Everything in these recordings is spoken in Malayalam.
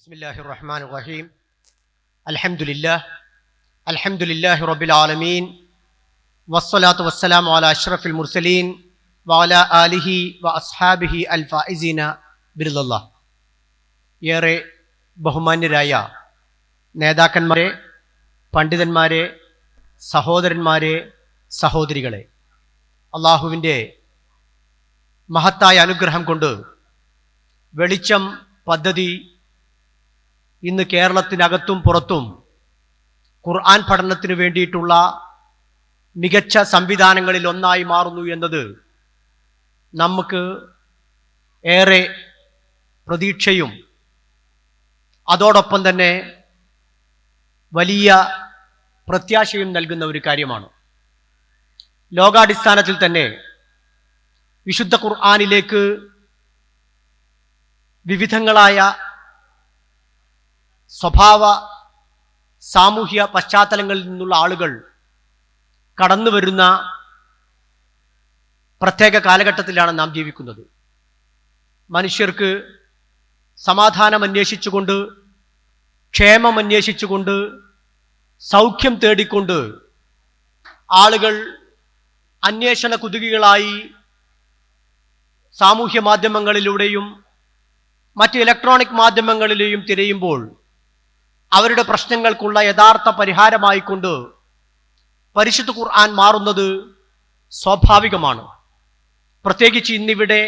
بسم الله الرحمن الرحيم الحمد لله الحمد لله رب العالمين والصلاة والسلام على أشرف المرسلين وعلى آله وأصحابه الفائزين برضا الله ഏറെ ബഹുമാന്യരായ നേതാക്കന്മാരെ പണ്ഡിതന്മാരെ സഹോദരന്മാരെ സഹോദരികളെ അള്ളാഹുവിൻ്റെ മഹത്തായ അനുഗ്രഹം കൊണ്ട് വെളിച്ചം പദ്ധതി ഇന്ന് കേരളത്തിനകത്തും പുറത്തും ഖുർആൻ പഠനത്തിന് വേണ്ടിയിട്ടുള്ള മികച്ച സംവിധാനങ്ങളിൽ ഒന്നായി മാറുന്നു എന്നത് നമുക്ക് ഏറെ പ്രതീക്ഷയും അതോടൊപ്പം തന്നെ വലിയ പ്രത്യാശയും നൽകുന്ന ഒരു കാര്യമാണ്. ലോകാടിസ്ഥാനത്തിൽ തന്നെ വിശുദ്ധ ഖുർആാനിലേക്ക് വിവിധങ്ങളായ സ്വഭാവ സാമൂഹ്യ പശ്ചാത്തലങ്ങളിൽ നിന്നുള്ള ആളുകൾ കടന്നു വരുന്ന പ്രത്യേക കാലഘട്ടത്തിലാണ് നാം ജീവിക്കുന്നത്. മനുഷ്യർക്ക് സമാധാനം അന്വേഷിച്ചുകൊണ്ട് ക്ഷേമം അന്വേഷിച്ചുകൊണ്ട് സൗഖ്യം തേടിക്കൊണ്ട് ആളുകൾ അന്വേഷണ കുതുകികളായി സാമൂഹ്യ മാധ്യമങ്ങളിലൂടെയും മറ്റ് ഇലക്ട്രോണിക് മാധ്യമങ്ങളിലെയും തിരയുമ്പോൾ അവരുടെ പ്രശ്നങ്ങൾക്കുള്ള യഥാർത്ഥ പരിഹാരമായിക്കൊണ്ട് പരിശുദ്ധ ഖുർആൻ മാറുന്നത് സ്വാഭാവികമാണ്. പ്രത്യേകിച്ച് ഇന്നിവിടെ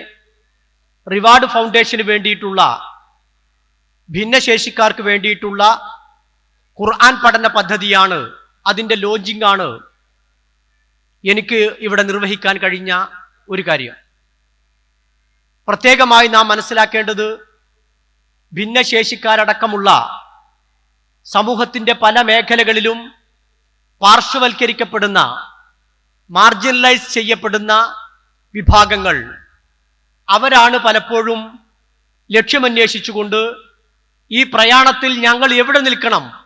റിവാർഡ് ഫൗണ്ടേഷന് വേണ്ടിയിട്ടുള്ള ഭിന്നശേഷിക്കാർക്ക് വേണ്ടിയിട്ടുള്ള ഖുർആൻ പഠന പദ്ധതിയാണ് അതിന്റെ ലോഞ്ചിങ് ആണ് എനിക്ക് ഇവിടെ നിർവഹിക്കാൻ കഴിഞ്ഞ ഒരു കാര്യം. പ്രത്യേകമായി നാം മനസ്സിലാക്കേണ്ടത് ഭിന്നശേഷിക്കാരടക്കമുള്ള സമൂഹത്തിന്റെ പല മേഖലകളിലും പാർശ്വവൽക്കരിക്കപ്പെടുന്ന മാർജിനലൈസ് ചെയ്യപ്പെടുന്ന വിഭാഗങ്ങൾ. അവരാണ് പലപ്പോഴും ലക്ഷ്യമന്വേഷിച്ചുകൊണ്ട് ഈ പ്രയാണത്തിൽ ഞങ്ങൾ എവിടെ നിൽക്കണം?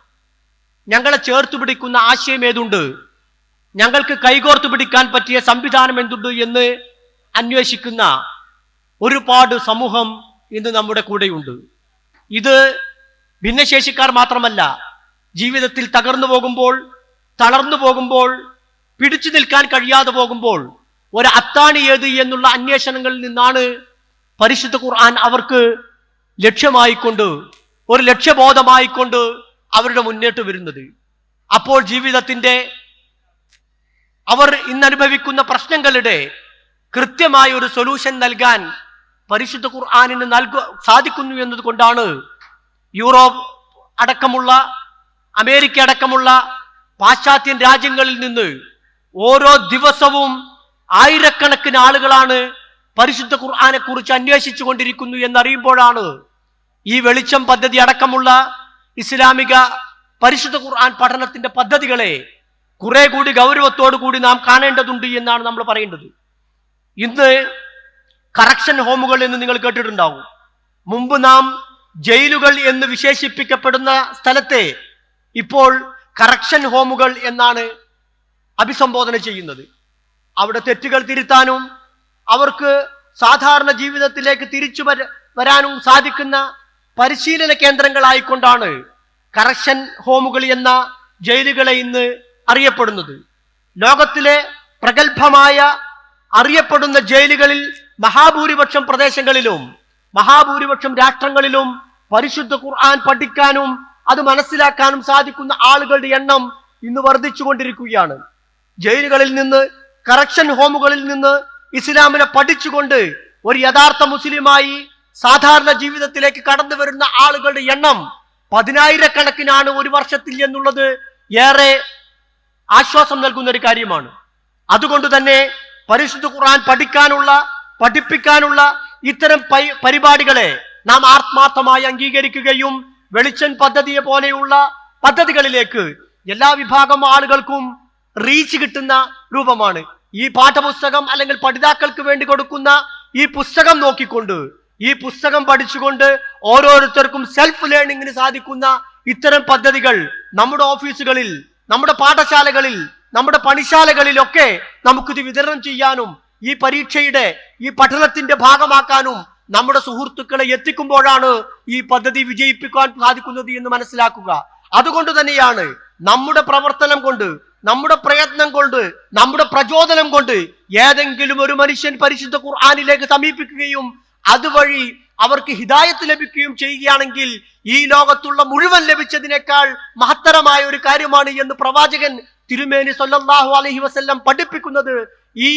ഞങ്ങളെ ചേർത്ത് പിടിക്കുന്ന ആശയം ഏതുണ്ട്? ഞങ്ങൾക്ക് കൈകോർത്തു പിടിക്കാൻ പറ്റിയ സംവിധാനം എന്തുണ്ട് എന്ന് അന്വേഷിക്കുന്ന ഒരുപാട് സമൂഹം ഇന്ന് നമ്മുടെ കൂടെയുണ്ട്. ഇത് ഭിന്നശേഷിക്കാർ മാത്രമല്ല ജീവിതത്തിൽ തകർന്നു പോകുമ്പോൾ തളർന്നു പോകുമ്പോൾ പിടിച്ചു നിൽക്കാൻ കഴിയാതെ പോകുമ്പോൾ ഒരു അത്താണി ഏത് എന്നുള്ള അന്വേഷണങ്ങളിൽ നിന്നാണ് പരിശുദ്ധ ഖുർആൻ അവർക്ക് ലക്ഷ്യമായിക്കൊണ്ട് ഒരു ലക്ഷ്യബോധമായിക്കൊണ്ട് അവരുടെ മുന്നേറ്റ് വരുന്നത്. അപ്പോൾ ജീവിതത്തിന്റെ അവർ ഇന്നനുഭവിക്കുന്ന പ്രശ്നങ്ങളുടെ കൃത്യമായ ഒരു സൊല്യൂഷൻ നൽകാൻ പരിശുദ്ധ ഖുർആാനിന് നൽകു സാധിക്കുന്നു എന്നതുകൊണ്ടാണ് യൂറോപ്പ് അടക്കമുള്ള അമേരിക്ക അടക്കമുള്ള പാശ്ചാത്യൻ രാജ്യങ്ങളിൽ നിന്ന് ഓരോ ദിവസവും ആയിരക്കണക്കിന് ആളുകളാണ് പരിശുദ്ധ ഖുർആാനെ കുറിച്ച് അന്വേഷിച്ചു കൊണ്ടിരിക്കുന്നു എന്നറിയുമ്പോഴാണ് ഈ വെളിച്ചം പദ്ധതി അടക്കമുള്ള ഇസ്ലാമിക പരിശുദ്ധ ഖുർആൻ പഠനത്തിന്റെ പദ്ധതികളെ കുറെ കൂടി ഗൗരവത്തോടു കൂടി നാം കാണേണ്ടതുണ്ട് എന്നാണ് നമ്മൾ പറയേണ്ടത്. ഇന്ന് കറക്ഷൻ ഹോമുകൾ എന്ന് നിങ്ങൾ കേട്ടിട്ടുണ്ടാവും. മുമ്പ് നാം ജയിലുകൾ എന്ന് വിശേഷിപ്പിക്കപ്പെടുന്ന സ്ഥലത്തെ ഇപ്പോൾ കറക്ഷൻ ഹോമുകൾ എന്നാണ് അഭിസംബോധന ചെയ്യുന്നത്. അവിടെ തെറ്റുകൾ തിരുത്താനും അവർക്ക് സാധാരണ ജീവിതത്തിലേക്ക് തിരിച്ചു വര വരാനും സാധിക്കുന്ന പരിശീലന കേന്ദ്രങ്ങളായിക്കൊണ്ടാണ് കറക്ഷൻ ഹോമുകൾ എന്ന ജയിലുകളെ ഇന്ന് അറിയപ്പെടുന്നത്. ലോകത്തിലെ പ്രഗത്ഭമായ അറിയപ്പെടുന്ന ജയിലുകളിൽ മഹാഭൂരിപക്ഷം പ്രദേശങ്ങളിലും മഹാഭൂരിപക്ഷം രാഷ്ട്രങ്ങളിലും പരിശുദ്ധ ഖുർആൻ പഠിക്കാനും അത് മനസ്സിലാക്കാനും സാധിക്കുന്ന ആളുകളുടെ എണ്ണം ഇന്ന് വർദ്ധിച്ചുകൊണ്ടിരിക്കുകയാണ്. ജയിലുകളിൽ നിന്ന് കറക്ഷൻ ഹോമുകളിൽ നിന്ന് ഇസ്ലാമിനെ പഠിച്ചുകൊണ്ട് ഒരു യഥാർത്ഥ മുസ്ലിമായി സാധാരണ ജീവിതത്തിലേക്ക് കടന്നു വരുന്ന ആളുകളുടെ എണ്ണം പതിനായിരക്കണക്കിനാണ് ഒരു വർഷത്തിൽ എന്നുള്ളത് ഏറെ ആശ്വാസം നൽകുന്ന ഒരു കാര്യമാണ്. അതുകൊണ്ട് തന്നെ പരിശുദ്ധ ഖുർആൻ പഠിക്കാനുള്ള പഠിപ്പിക്കാനുള്ള ഇത്തരം പരിപാടികളെ നാം ആത്മാർത്ഥമായി അംഗീകരിക്കുകയും വെളിച്ചൻ പദ്ധതിയെ പോലെയുള്ള പദ്ധതികളിലേക്ക് എല്ലാ വിഭാഗം ആളുകൾക്കും റീച്ച് കിട്ടുന്ന രൂപമാണ്. ഈ പാഠപുസ്തകം അല്ലെങ്കിൽ പഠിതാക്കൾക്ക് വേണ്ടി കൊടുക്കുന്ന ഈ പുസ്തകം നോക്കിക്കൊണ്ട് ഈ പുസ്തകം പഠിച്ചുകൊണ്ട് ഓരോരുത്തർക്കും സെൽഫ് ലേണിംഗിന് സാധിക്കുന്ന ഇത്തരം പദ്ധതികൾ നമ്മുടെ ഓഫീസുകളിൽ നമ്മുടെ പാഠശാലകളിൽ നമ്മുടെ പണിശാലകളിലൊക്കെ നമുക്കിത് വിതരണം ചെയ്യാനും ഈ പരീക്ഷയുടെ ഈ പഠനത്തിന്റെ ഭാഗമാക്കാനും നമ്മുടെ സുഹൃത്തുക്കളെ എത്തിക്കുമ്പോഴാണ് ഈ പദ്ധതി വിജയിപ്പിക്കാൻ സാധിക്കുന്നത് എന്ന് മനസ്സിലാക്കുക. അതുകൊണ്ട് തന്നെയാണ് നമ്മുടെ പ്രവർത്തനം കൊണ്ട് നമ്മുടെ പ്രയത്നം കൊണ്ട് നമ്മുടെ പ്രചോദനം കൊണ്ട് ഏതെങ്കിലും ഒരു മനുഷ്യൻ പരിശുദ്ധ ഖുർആാനിലേക്ക് സമീപിക്കുകയും അതുവഴി അവർക്ക് ഹിദായത്ത് ലഭിക്കുകയും ചെയ്യുകയാണെങ്കിൽ ഈ ലോകത്തുള്ള മുഴുവൻ ലഭിച്ചതിനേക്കാൾ മഹത്തരമായ ഒരു കാര്യമാണ് എന്ന് പ്രവാചകൻ തിരുമേനി സൊല്ലാഹു അലഹി വസല്ലം പഠിപ്പിക്കുന്നത്. ഈ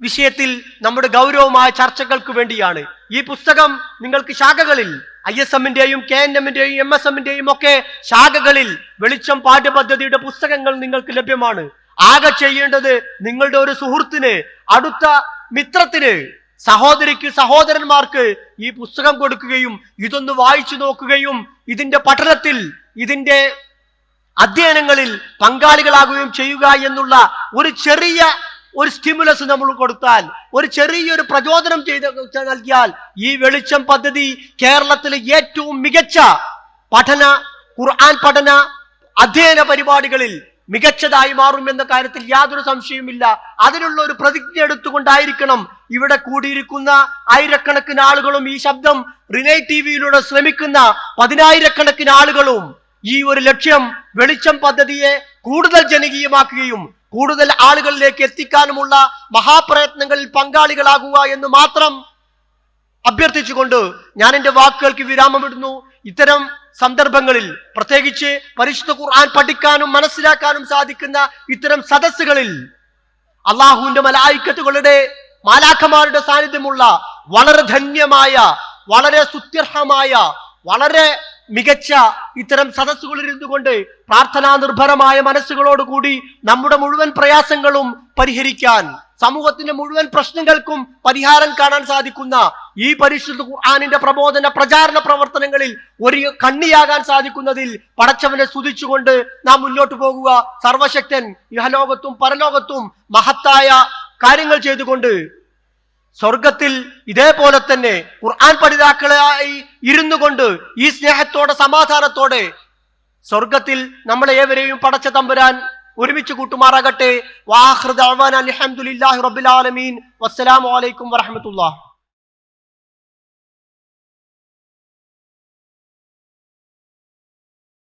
വിഷയത്തിൽ നമ്മുടെ ഗൗരവമായ ചർച്ചകൾക്ക് വേണ്ടിയാണ്. ഈ പുസ്തകം നിങ്ങൾക്ക് ശാഖകളിൽ ഐ എസ് എമ്മിന്റെയും കെ എൻ എമ്മിന്റെയും എം എസ് എമ്മിന്റെയും ഒക്കെ ശാഖകളിൽ വെളിച്ചം പാഠ്യപദ്ധതിയുടെ പുസ്തകങ്ങൾ നിങ്ങൾക്ക് ലഭ്യമാണ്. ആകെ ചെയ്യേണ്ടത് നിങ്ങളുടെ ഒരു സുഹൃത്തിന് അടുത്ത മിത്രത്തിന് സഹോദരിക്ക് സഹോദരന്മാർക്ക് ഈ പുസ്തകം കൊടുക്കുകയും ഇതൊന്ന് വായിച്ചു നോക്കുകയും ഇതിന്റെ പഠനത്തിൽ ഇതിന്റെ അധ്യയനങ്ങളിൽ പങ്കാളികളാകുകയും ചെയ്യുക എന്നുള്ള ഒരു ചെറിയ ഒരു സ്റ്റിമുലസ് നമ്മൾ കൊടുത്താൽ ഒരു ചെറിയൊരു പ്രചോദനം ചെയ്ത് നൽകിയാൽ ഈ വെളിച്ചം പദ്ധതി കേരളത്തിലെ ഏറ്റവും മികച്ച പഠന ഖുർആൻ പഠന അധ്യയന പരിപാടികളിൽ മികച്ചതായി മാറും എന്ന കാര്യത്തിൽ യാതൊരു സംശയവുമില്ല. അതിനുള്ള ഒരു പ്രതിജ്ഞ എടുത്തുകൊണ്ടായിരിക്കണം ഇവിടെ കൂടിയിരിക്കുന്ന ആയിരക്കണക്കിന് ആളുകളും ഈ ശബ്ദം റിലേ ടി വിയിലൂടെ ശ്രമിക്കുന്ന പതിനായിരക്കണക്കിന് ആളുകളും ഈ ഒരു ലക്ഷ്യം വെളിച്ചം പദ്ധതിയെ കൂടുതൽ ജനകീയമാക്കുകയും കൂടുതൽ ആളുകളിലേക്ക് എത്തിക്കാനുമുള്ള മഹാപ്രയത്നങ്ങളിൽ പങ്കാളികളാകുക എന്ന് മാത്രം അഭ്യർത്ഥിച്ചുകൊണ്ട് ഞാൻ എന്റെ വാക്കുകൾക്ക് വിരാമമിടുന്നു. ഇത്തരം സന്ദർഭങ്ങളിൽ പ്രത്യേകിച്ച് പരിശുദ്ധ ഖുർആൻ പഠിക്കാനും മനസ്സിലാക്കാനും സാധിക്കുന്ന ഇത്തരം സദസ്സുകളിൽ അള്ളാഹുവിന്റെ മലായിക്കത്തുകളുടെ മാലാഖമാരുടെ സാന്നിധ്യമുള്ള വളരെ ധന്യമായ വളരെ സുത്യർഹമായ വളരെ മികച്ച ഇത്തരം സദസ്സുകളിൽ ഇരുന്നുകൊണ്ട് പ്രാർത്ഥനാ നിർഭരമായ മനസ്സുകളോടുകൂടി നമ്മുടെ മുഴുവൻ പ്രയാസങ്ങളും പരിഹരിക്കാൻ സമൂഹത്തിന്റെ മുഴുവൻ പ്രശ്നങ്ങൾക്കും പരിഹാരം കാണാൻ സാധിക്കുന്ന ഈ പരിശുദ്ധ ഖുർആാനിന്റെ പ്രബോധന പ്രചാരണ പ്രവർത്തനങ്ങളിൽ ഒരു കണ്ണിയാകാൻ സാധിക്കുന്നതിൽ പടച്ചവനെ സ്തുതിച്ചുകൊണ്ട് നാം മുന്നോട്ട് പോകുക. സർവശക്തൻ ഇഹലോകത്തും പരലോകത്തും മഹത്തായ കാര്യങ്ങൾ ചെയ്തുകൊണ്ട് സ്വർഗത്തിൽ ഇതേപോലെ തന്നെ ഖുർആൻ പഠിതാക്കളായി ഇരുന്നു കൊണ്ട് ഈ സ്നേഹത്തോടെ സമാധാനത്തോടെ സ്വർഗത്തിൽ നമ്മളെ ഏവരെയും പടച്ച തമ്പുരാൻ ഒരുമിച്ച് കൂട്ടുമാറാകട്ടെ. വാഹൃദ് അലഹമുല്ലാഹി റബുലാലമീൻ വസ്സലാമലൈക്കും വറഹമത്തുള്ള